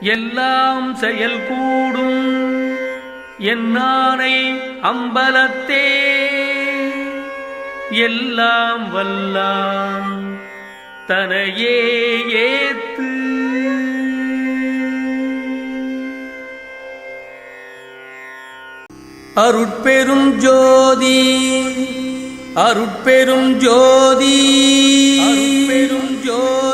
எல்லாம் செயல் கூடும் என்னானை அம்பலத்தே. எல்லாம் வல்லாம் தனையே ஏத்து. அருட்பெரும் ஜோதி அருட்பெரும் ஜோதி. அருட்பெரும் ஜோதி.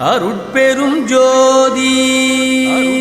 அருட்பெரும் ஜோதி. அருட்பெரும்